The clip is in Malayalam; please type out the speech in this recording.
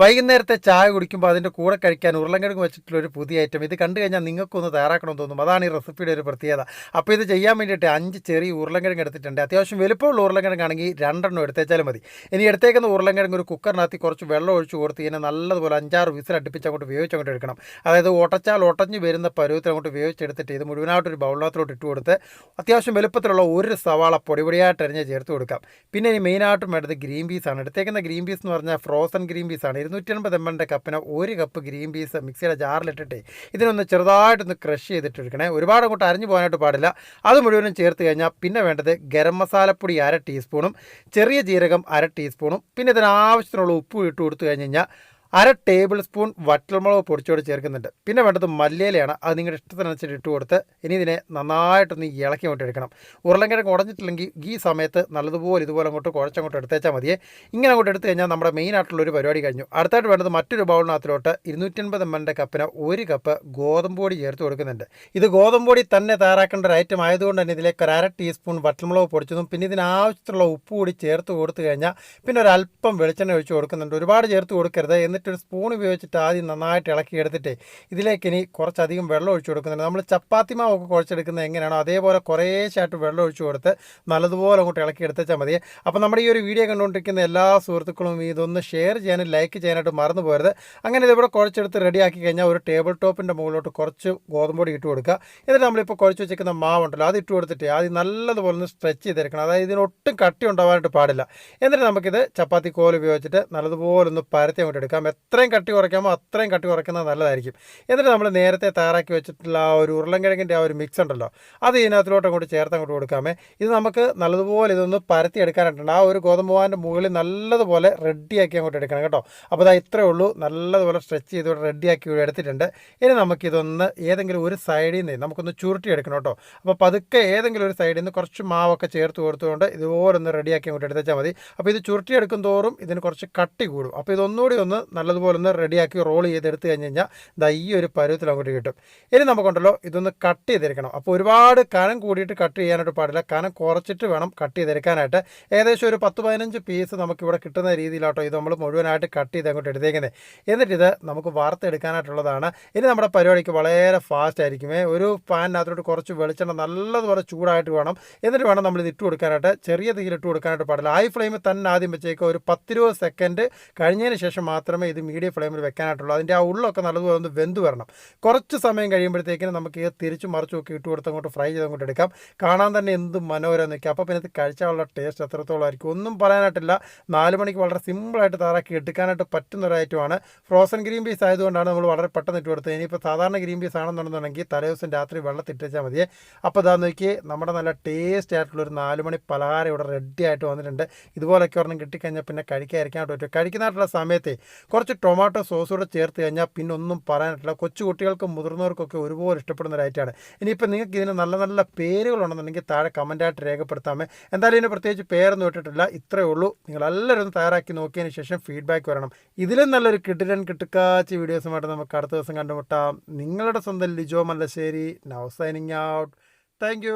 വൈകുന്നേരത്തെ ചായ കുടിക്കുമ്പോൾ അതിന്റെ കൂടെ കഴിക്കാൻ ഉരുളങ്കിഴങ്ങ് വെച്ചിട്ടുള്ള ഒരു പുതിയ ഐറ്റം ഇത് കണ്ടു കഴിഞ്ഞാൽ നിങ്ങൾക്കൊന്ന് തയ്യാറാക്കണമെന്ന് തോന്നും. അതാണ് ഈ റെസിപ്പിയുടെ ഒരു പ്രത്യേകത. അപ്പോൾ ഇത് ചെയ്യാൻ വേണ്ടിയിട്ട് അഞ്ച് ചെറിയ ഉരുളങ്കിഴങ്ങ് എടുത്തിട്ടുണ്ട്. അത്യാവശ്യം വലുപ്പമുള്ള ഉരുളങ്കിഴങ്ങാണെങ്കിൽ രണ്ടെണ്ണം എടുത്തേച്ചാലും മതി. ഇനി എടുത്തേക്കുന്ന ഉരുളങ്കിഴങ്ങ് ഒരു കുക്കറിനകത്ത് കുറച്ച് വെള്ളം ഒഴിച്ച് കൊടുത്ത് ഇതിനെ നല്ലതുപോലെ അഞ്ചാറ് വിസിൽ അടുപ്പിച്ച് അങ്ങോട്ട് വേവിച്ച് അങ്ങോട്ട് എടുക്കണം. അതായത് ഒട്ടച്ചാൽ ഒട്ടഞ്ഞ് വരുന്ന പരുവത്തിൽ അങ്ങോട്ട് വേവിച്ചെടുത്തിട്ട് ഇത് മുഴുവനായിട്ട് ഒരു ഇട്ട് കൊടുത്ത് അത്യാവശ്യം വലുപ്പത്തിലുള്ള ഒരു സവാള പൊടിപൊടിയായിട്ട് അരിഞ്ഞ് ചേർത്ത് കൊടുക്കാം. പിന്നെ ഇനി മെയിനായിട്ടും വേണ്ടത് ഗ്രീൻ പീസാണ്. എടുത്തേക്കുന്ന ഗ്രീൻ പീസ് എന്ന് പറഞ്ഞാൽ ഫ്രോസൺ ഗ്രീൻ പീസാണ്. ഇരുന്നൂറ്റി അൻപത് എം എല്ലിന്റെ കപ്പിന് ഒരു കപ്പ് ഗ്രീൻ പീസ് മിക്സിയുടെ ജാറിലിട്ടിട്ട് ഇതിനൊന്ന് ചെറുതായിട്ടൊന്ന് ക്രഷ് ചെയ്തിട്ട് എടുക്കണേ ഒരുപാട് അങ്ങോട്ട് അരിഞ്ഞു പോകാനായിട്ട് പാടില്ല. അത് മുഴുവനും ചേർത്ത് കഴിഞ്ഞാൽ പിന്നെ വേണ്ടത് ഗരം മസാലപ്പൊടി അര ടീസ്പൂണും ചെറിയ ജീരകം അര ടീസ്പൂണും പിന്നെ ഇതിന് ആവശ്യത്തിനുള്ള ഉപ്പ് ഇട്ട് കൊടുത്തു കഴിഞ്ഞ് കഴിഞ്ഞാൽ അര ടേബിൾ സ്പൂൺ വറ്റൽമുളക് പൊടിച്ചോട് ചേർക്കുന്നുണ്ട്. പിന്നെ വേണ്ടത് മല്ലിയിലയാണ്. അത് നിങ്ങളുടെ ഇഷ്ടത്തിനനുസരിച്ച് ഇട്ട് കൊടുത്ത് ഇനി ഇതിനെ നന്നായിട്ടൊന്ന് ഇളക്കി അങ്ങോട്ട് എടുക്കണം. ഉരുളക്കിഴങ്ങ് ഉടഞ്ഞിട്ടില്ലെങ്കിൽ ഈ സമയത്ത് നല്ലതുപോലെ ഇതുപോലെ അങ്ങോട്ട് കുഴച്ചങ്ങോട്ട് എടുത്തേച്ചാൽ മതിയെ. ഇങ്ങനെ അങ്ങോട്ട് എടുത്തു കഴിഞ്ഞാൽ നമ്മുടെ മെയിൻ ആയിട്ടുള്ള ഒരു പരിപാടി കഴിഞ്ഞു. അടുത്തായിട്ട് വേണ്ടത് മറ്റൊരു ബൗളിനകത്തിലോട്ട് ഇരുന്നൂറ്റൻപത് എം എന്റെ കപ്പിന് ഒരു കപ്പ് ഗോതമ്പ് പൊടി ചേർത്ത് കൊടുക്കുന്നുണ്ട്. ഇത് ഗോതമ്പ് പൊടി തന്നെ തയ്യാറാക്കേണ്ട ഒരു ഐറ്റം ആയതുകൊണ്ട് തന്നെ ഇതിലേക്ക് ഒരു അര ടീസ്പൂൺ വറ്റൽമുളക് പൊടിച്ചതും പിന്നെ ഇതിനാവശ്യത്തിലുള്ള ഉപ്പ് കൂടി ചേർത്ത് കൊടുത്തു കഴിഞ്ഞാൽ പിന്നെ ഒരു അല്പം വെളിച്ചെണ്ണ ഒഴിച്ച് കൊടുക്കുന്നുണ്ട്. ഒരുപാട് ചേർത്ത് കൊടുക്കരുത് എന്നിട്ടൊരു സ്പൂൺ ഉപയോഗിച്ചിട്ട് ആദ്യം നന്നായിട്ട് ഇളക്കി എടുത്തിട്ട് ഇതിലേക്ക് ഇനി കുറച്ചധികം വെള്ളം ഒഴിച്ചു കൊടുക്കുന്നുണ്ട്. നമ്മൾ ചപ്പാത്തി മാവൊക്കെ കുഴച്ചെടുക്കുന്നത് എങ്ങനെയാണോ അതേപോലെ കുറേശ്ശായിട്ട് വെള്ളം ഒഴിച്ചു കൊടുത്ത് നല്ലതുപോലെ അങ്ങോട്ട് ഇളക്കി എടുത്തേച്ചാൽ മതി. അപ്പോൾ നമ്മുടെ ഈ ഒരു വീഡിയോ കണ്ടുകൊണ്ടിരിക്കുന്ന എല്ലാ സുഹൃത്തുക്കളും ഇതൊന്ന് ഷെയർ ചെയ്യാനും ലൈക്ക് ചെയ്യാനായിട്ട് മറന്നു പോരുത്. അങ്ങനെ ഇതിവിടെ കുഴച്ചെടുത്ത് റെഡിയാക്കി കഴിഞ്ഞാൽ ഒരു ടേബിൾ ടോപ്പിന്റെ മുകളിലോട്ട് കുറച്ച് ഗോതമ്പൊടി ഇട്ട് കൊടുക്കുക. എന്നിട്ട് നമ്മളിപ്പോൾ കുഴച്ച് വെച്ചിരിക്കുന്ന മാവുണ്ടല്ലോ അത് ഇട്ട് കൊടുത്തിട്ട് ആദ്യം നല്ലതുപോലെ ഒന്ന് സ്ട്രെച്ച് ചെയ്തെടുക്കണം. അതായത് ഇതിനൊട്ടും കട്ടി ഉണ്ടാവാനായിട്ട് പാടില്ല. എന്നിട്ട് നമുക്കിത് ചപ്പാത്തി കോൽ ഉപയോഗിച്ചിട്ട് നല്ലതുപോലെ ഒന്ന് പരത്തി അങ്ങോട്ട് എടുക്കാം എത്രയും കട്ടി കുറയ്ക്കാമോ അത്രയും കട്ടി കുറയ്ക്കുന്നത് നല്ലതായിരിക്കും. എന്നിട്ട് നമ്മൾ നേരത്തെ തയ്യാറാക്കി വെച്ചിട്ടുള്ള ആ ഒരു ഉരുളൻകിഴങ്ങിന്റെ ആ ഒരു മിക്സ് ഉണ്ടല്ലോ അത് ഇതിനകത്തിലോട്ട് അങ്ങോട്ട് ചേർത്ത് അങ്ങോട്ട് കൊടുക്കാമേ. ഇത് നമുക്ക് നല്ലതുപോലെ ഇതൊന്ന് പരത്തി എടുക്കാനായിട്ടുണ്ട്. ആ ഒരു ഗോതമ്പ് മാവിന്റെ മുകളിൽ നല്ലതുപോലെ റെഡിയാക്കി അങ്ങോട്ട് എടുക്കണം കേട്ടോ. അപ്പോൾ അതാ ഇത്രയേ ഉള്ളൂ. നല്ലതുപോലെ സ്ട്രെച്ച് ചെയ്ത് റെഡിയാക്കി എടുത്തിട്ടുണ്ട്. ഇനി നമുക്കിതൊന്ന് ഏതെങ്കിലും ഒരു സൈഡിൽ നിന്ന് നമുക്കൊന്ന് ചുരുട്ടി എടുക്കണം കേട്ടോ. അപ്പോൾ പതുക്കെ ഏതെങ്കിലും ഒരു സൈഡിൽ നിന്ന് കുറച്ച് മാവൊക്കെ ചേർത്ത് കൊടുത്തുകൊണ്ട് ഇതുപോലെ ഒന്ന് റെഡിയാക്കി അങ്ങോട്ട് എടുത്തേച്ചാൽ മതി. അപ്പോൾ ഇത് ചുരുട്ടി എടുക്കും തോറും ഇതിന് കുറച്ച് കട്ടി കൂടും. അപ്പോൾ ഇതൊന്നുകൂടി ഒന്ന് നല്ലതുപോലെ ഒന്ന് റെഡിയാക്കി റോൾ ചെയ്തെടുത്ത് കഴിഞ്ഞ് കഴിഞ്ഞാൽ ദാ ഈ ഒരു പരുവത്തിൽ അങ്ങോട്ട് കിട്ടും. ഇനി നമുക്കുണ്ടല്ലോ ഇതൊന്ന് കട്ട് ചെയ്തിരിക്കണം അപ്പോൾ ഒരുപാട് കനം കൂടിയിട്ട് കട്ട് ചെയ്യാനായിട്ട് പാടില്ല. കനം കുറച്ചിട്ട് വേണം കട്ട് ചെയ്തെടുക്കാനായിട്ട്. ഏകദേശം ഒരു പത്ത് പതിനഞ്ച് പീസ് നമുക്കിവിടെ കിട്ടുന്ന രീതിയിലാട്ടോ ഇത് നമ്മൾ മുഴുവനായിട്ട് കട്ട് ചെയ്ത് അങ്ങോട്ട് എടുത്തേക്കുന്നത്. എന്നിട്ടിത് നമുക്ക് വാർത്തെടുക്കാനായിട്ടുള്ളതാണ് ഇനി നമ്മുടെ പരിപാടിക്ക് വളരെ ഫാസ്റ്റ് ആയിരിക്കുമേ ഒരു പാനിനകത്തോട്ട് കുറച്ച് വെളിച്ചെണ്ണ നല്ലതുപോലെ ചൂടായിട്ട് വേണം. എന്നിട്ട് വേണം നമ്മൾ ഇത് ഇട്ട് കൊടുക്കാനായിട്ട്. ചെറിയ തീയിൽ ഇട്ട് കൊടുക്കാനായിട്ട് പാടില്ല. ഹൈ ഫ്ലെയിമിൽ തന്നെ ആദ്യം വെച്ചേക്കുക. ഒരു പത്തിരുപത് സെക്കൻഡ് കഴിഞ്ഞതിന് ശേഷം മാത്രമേ ഇത് മീഡിയം ഫ്ലെയിമിൽ വെക്കാനായിട്ടുള്ളൂ. അതിന്റെ ആ ഉള്ളൊക്കെ നല്ലതുപോലെ ഒന്ന് വെന്ത് വരണം. കുറച്ച് സമയം കഴിയുമ്പോഴത്തേക്കിനും നമുക്ക് ഇത് തിരിച്ചും മറിച്ചും ഒക്കെ ഇട്ട് കൊടുത്ത് അങ്ങോട്ട് ഫ്രൈ ചെയ്ത് അങ്ങോട്ട് എടുക്കാം. കാണാൻ തന്നെ എന്ത് മനോഹരം നിൽക്കുക അപ്പോൾ പിന്നെ ഇത് കഴിച്ചാലുള്ള ടേസ്റ്റ് എത്രത്തോളം ആയിരിക്കും. ഒന്നും പറയാനായിട്ടില്ല. നാല് മണിക്ക് വളരെ സിമ്പിളായിട്ട് തയ്യാറാക്കി എടുക്കാനായിട്ട് പറ്റുന്ന ഒരു ഐറ്റമാണ് ഫ്രോസൺ ഗ്രീൻ പീസ് ആയതുകൊണ്ടാണ് നമ്മൾ വളരെ പെട്ടെന്ന് ഇട്ട് കൊടുത്തത്. ഇനിയിപ്പോൾ സാധാരണ ഗ്രീൻ പീസ് ആണെന്നുണ്ടെന്നുണ്ടെങ്കിൽ തലേദിവസം രാത്രി വെള്ളത്തിട്ടാൽ മതിയേ. അപ്പോൾ ഇതാ നോക്കി നമ്മുടെ നല്ല ടേസ്റ്റ് ആയിട്ടുള്ള ഒരു നാല് മണി പലഹാരം ഇവിടെ റെഡി ആയിട്ട് വന്നിട്ടുണ്ട്. ഇതുപോലൊക്കെ ഒരെണ്ണം കിട്ടിക്കഴിഞ്ഞാൽ പിന്നെ കഴിക്കാതിരിക്കാനായിട്ട് പറ്റും. കഴിക്കുന്നതായിട്ടുള്ള സമയത്ത് കുറച്ച് ടൊമാറ്റോ സോസ് കൂടെ ചേർത്ത് കഴിഞ്ഞാൽ പിന്നെ ഒന്നും പറയാനായിട്ടില്ല കൊച്ചു കുട്ടികൾക്കും മുതിർന്നവർക്കൊക്കെ ഒരുപോലെ ഇഷ്ടപ്പെടുന്ന ഒരു ഐറ്റമാണ്. ഇനിയിപ്പോൾ നിങ്ങൾക്ക് ഇതിന് നല്ല നല്ല പേരുകളുണ്ടെന്നുണ്ടെങ്കിൽ താഴെ കമന്റായിട്ട് രേഖപ്പെടുത്താമേ എന്തായാലും ഇതിന് പ്രത്യേകിച്ച് പേരൊന്നും ഇട്ടിട്ടില്ല. ഇത്രയേ ഉള്ളൂ. നിങ്ങൾ എല്ലാവരും ഒന്ന് തയ്യാറാക്കി നോക്കിയതിന് ശേഷം ഫീഡ്ബാക്ക് വരണം. ഇതിലും നല്ലൊരു കിട്ടിരൻ കിട്ടുക്കാച്ച വീഡിയോസുമായിട്ട് നമുക്ക് അടുത്ത ദിവസം കണ്ടുമുട്ടാം. നിങ്ങളുടെ സ്വന്തം Lijo Mallassery. Now signing out thank